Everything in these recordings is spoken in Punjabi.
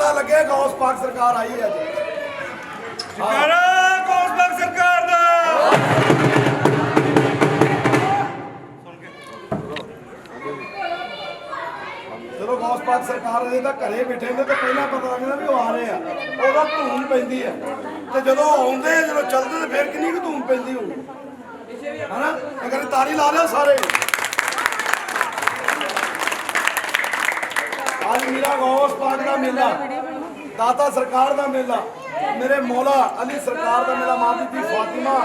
ਸਰਕਾਰ ਆਈ ਹੈ ਅੱਜ ਜਕਾਰਾ ਕੌਂਸਲਰ ਸਰਕਾਰ ਦਾ। ਜਦੋਂ ਗੌਸ ਪਾਕ ਸਰਕਾਰ ਦੇ ਤਾਂ ਘਰੇ ਬੈਠੇ ਨੇ ਤੇ ਪਹਿਲਾਂ ਪਤਾ ਲੱਗਦਾ ਵੀ ਉਹ ਆ ਰਹੇ ਆ। ਉਹਦਾ ਧੂਮ ਪੈਂਦੀ ਹੈ। ਤੇ ਜਦੋਂ ਆਉਂਦੇ ਜਦੋਂ ਚੱਲਦੇ ਤੇ ਫਿਰ ਕਿੰਨੀ ਕੁ ਧੂਮ ਪੈਂਦੀ ਹੋਊ। ਹਨਾ? ਅਗਰ ਤਾਰੀ ਲਾ ਲਿਓ ਸਾਰੇ। ਅੱਜ ਮੇਰਾ ਗੌਸ ਪਾਕ ਦਾ ਮੇਲਾ ਦਾਤਾ ਸਰਕਾਰ ਦਾ ਮੇਲਾ ਮੇਰੇ ਮੌਲਾ ਅਲੀ ਸਰਕਾਰ ਦਾ ਮੇਲਾ ਮਾਂ ਬੀਬੀ ਫਾਤਿਮਾ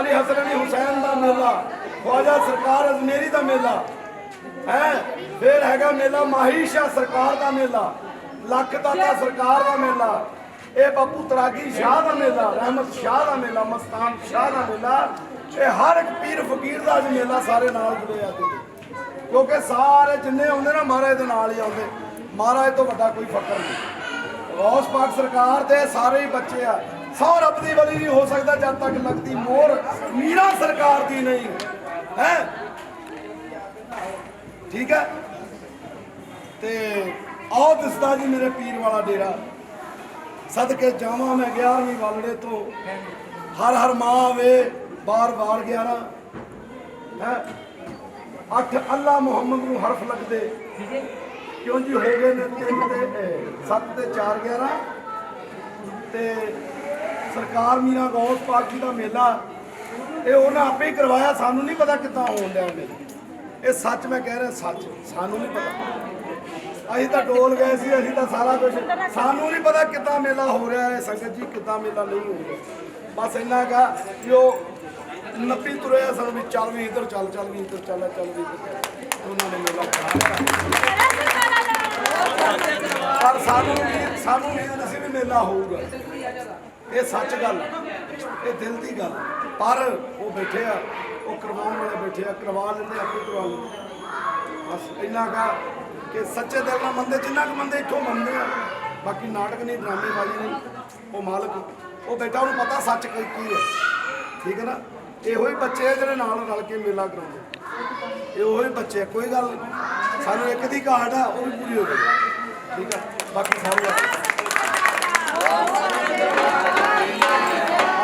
ਅਲੀ ਹਸਨ ਅਲੀ ਹੁਸੈਨ ਦਾ ਮੇਲਾ ਖਵਾਜਾ ਸਰਕਾਰ ਅਜ਼ਮੇਰੀ ਦਾ ਮੇਲਾ ਹੈ ਫਿਰ ਹੈਗਾ ਮੇਲਾ ਮਾਹੀ ਸਰਕਾਰ ਦਾ ਮੇਲਾ ਲੱਖ ਦਾਤਾ ਸਰਕਾਰ ਦਾ ਮੇਲਾ ਇਹ ਬਾਪੂ ਤਰਾਗੀ ਸ਼ਾਹ ਦਾ ਮੇਲਾ ਰਹਿਮਤ ਸ਼ਾਹ ਦਾ ਮੇਲਾ ਮਸਤਾਨ ਸ਼ਾਹ ਦਾ ਮੇਲਾ ਇਹ ਹਰ ਇੱਕ ਪੀਰ ਫਕੀਰ ਦਾ ਅੱਜ ਮੇਲਾ ਸਾਰੇ ਨਾਲ ਜੁੜੇ ਆ ਕਿਉਂਕਿ ਸਾਰੇ ਜਿੰਨੇ ਆਉਂਦੇ ਨਾ ਮਹਾਰਾਜ ਦੇ ਨਾਲ ਹੀ ਆਉਂਦੇ ਮਹਾਰਾਜ ਤੋਂ ਵੱਡਾ ਕੋਈ ਫਕਰ ਨਹੀਂ। ਰੌਸ ਪਾਕ ਸਰਕਾਰ ਦੇ ਸਾਰੇ ਹੀ ਬੱਚੇ ਆ। ਸੌ ਰੱਬ ਦੀ ਵਲੀ ਨਹੀਂ ਹੋ ਸਕਦਾ ਜਦ ਤੱਕ ਲੱਗਦੀ ਮੋਹਰ ਮੀਰਾ ਸਰਕਾਰ ਦੀ ਨਹੀਂ। ਹੈ? ਠੀਕ ਹੈ? ਤੇ ਆਓ ਦਿਸਦਾ ਜੀ ਮੇਰੇ ਪੀਰ ਵਾਲਾ ਡੇਰਾ। ਸਦਕੇ ਜਾਵਾਂ ਮੈਂ 11ਵੀਂ ਵਾਲੜੇ ਤੋਂ। ਹਰ ਹਰ ਮਾਂ ਆਵੇ ਬਾਰ ਬਾਰ 11 ਹੈ? ਅੱਠ ਅੱਲਾ ਮੁਹੰਮਦ ਨੂੰ ਹਰਫ ਲੱਗਦੇ। ਕਿਉਂ ਜੀ ਹੋ ਗਏ ਨੇ ਤਿੰਨ ਤੇ 7 ਤੇ 4 11 ਤੇ ਸਰਕਾਰ ਮੀਰਾ ਗੌਸ ਪਾਕ ਜੀ ਦਾ ਮੇਲਾ, ਇਹ ਉਹਨਾਂ ਆਪੇ ਹੀ ਕਰਵਾਇਆ, ਸਾਨੂੰ ਨਹੀਂ ਪਤਾ ਕਿੱਦਾਂ ਹੋਣ ਡਿਆ ਮੇਲਾ। ਇਹ ਸੱਚ ਮੈਂ ਕਹਿ ਰਿਹਾ, ਸੱਚ, ਸਾਨੂੰ ਨਹੀਂ ਪਤਾ। ਅਸੀਂ ਤਾਂ ਟੋਲ ਗਏ ਸੀ, ਅਸੀਂ ਤਾਂ ਸਾਰਾ ਕੁਝ ਸਾਨੂੰ ਨਹੀਂ ਪਤਾ ਕਿੱਦਾਂ ਮੇਲਾ ਹੋ ਰਿਹਾ ਹੈ, ਸੰਗਤ ਜੀ, ਕਿੱਦਾਂ ਮੇਲਾ ਨਹੀਂ ਹੋ ਰਿਹਾ। ਬਸ ਇੰਨਾ ਕਾ ਕਿ ਉਹ ਨੱਪੀ ਤੁਰਿਆ ਸਾਨੂੰ ਵੀ ਚੱਲ ਵੀ ਇੱਧਰ ਚੱਲ ਚੱਲ ਵੀ ਇੱਧਰ ਚੱਲ ਚੱਲ ਵੀ ਉਹਨਾਂ ਨੇ ਮੇਲਾ ਖਰਾਬ ਕਰਤਾ ਪਰ ਸਾਨੂੰ ਨਹੀਂ ਸਾਨੂੰ ਉਮੀਦ ਨਹੀਂ ਸੀ ਵੀ ਮੇਲਾ ਹੋਊਗਾ। ਇਹ ਸੱਚ ਗੱਲ ਇਹ ਦਿਲ ਦੀ ਗੱਲ ਪਰ ਉਹ ਬੈਠੇ ਆ ਉਹ ਕਰਵਾਉਣ ਵਾਲੇ ਬੈਠੇ ਆ ਕਰਵਾ ਲੈਂਦੇ ਆਪੇ ਕਰਵਾ ਲੈਂਦੇ ਬਸ ਇੰਨਾ ਕਾ ਕਿ ਸੱਚੇ ਦਿਲ ਨਾਲ ਮੰਨਦੇ ਜਿੰਨਾ ਕੁ ਮੰਨਦੇ ਇੱਥੋਂ ਮੰਨਦੇ ਆ। ਬਾਕੀ ਨਾਟਕ ਨਹੀਂ ਡਰਾਮੇਬਾਜ਼ੀ ਨਹੀਂ ਉਹ ਮਾਲਕ ਉਹ ਬੇਟਾ ਉਹਨੂੰ ਪਤਾ ਸੱਚ ਕੀ ਹੈ ਠੀਕ ਹੈ ਨਾ? ਇਹੋ ਹੀ ਬੱਚੇ ਆ ਜਿਹੜੇ ਨਾਲ ਰਲ ਕੇ ਮੇਲਾ ਕਰਾਉਂਦੇ ਇਹ ਉਹੋ ਹੀ ਬੱਚੇ ਆ, ਕੋਈ ਗੱਲ ਨਹੀਂ ਸਾਨੂੰ ਇੱਕ ਦੀ ਘਾਟ ਆ ਉਹ ਵੀ ਪੂਰੀ ਹੋ ਗਈ ਠੀਕ ਆ, ਬਾਕੀ ਸਾਰੇ ਆ।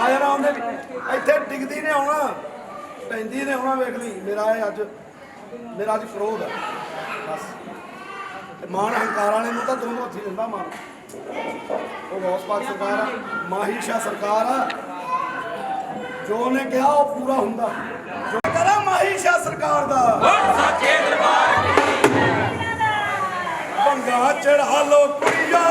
ਜਾਣਾ ਉਹਨੇ ਇੱਥੇ ਡਿੱਗਦੀ ਨੇ ਆਉਣਾ ਪੈਂਦੀ ਨੇ ਆਉਣਾ ਵੇਖ ਲਈ। ਮੇਰਾ ਇਹ ਅੱਜ, ਮੇਰਾ ਅੱਜ ਕ੍ਰੋਧ ਆ। ਬਸ। ਮਾਨ ਹੰਕਾਰ ਵਾਲੇ ਨੂੰ ਤਾਂ ਦੋਨੋਂ ਹੱਥੀ ਦਿੰਦਾ ਮਾਨ ਉਹ ਗੌਸ ਪਾਕ ਸਰਕਾਰ ਆ, ਮਾਹੀ ਸ਼ਾਹ ਸਰਕਾਰ ਆ। ਜੋ ਉਹਨੇ ਕਿਹਾ, ਉਹ ਪੂਰਾ ਹੁੰਦਾ। ਜੋ ਕਰਾ ਮਾਹੀ ਸ਼ਾਹ ਸਰਕਾਰ ਦਾ। গাছের আলো করিয়া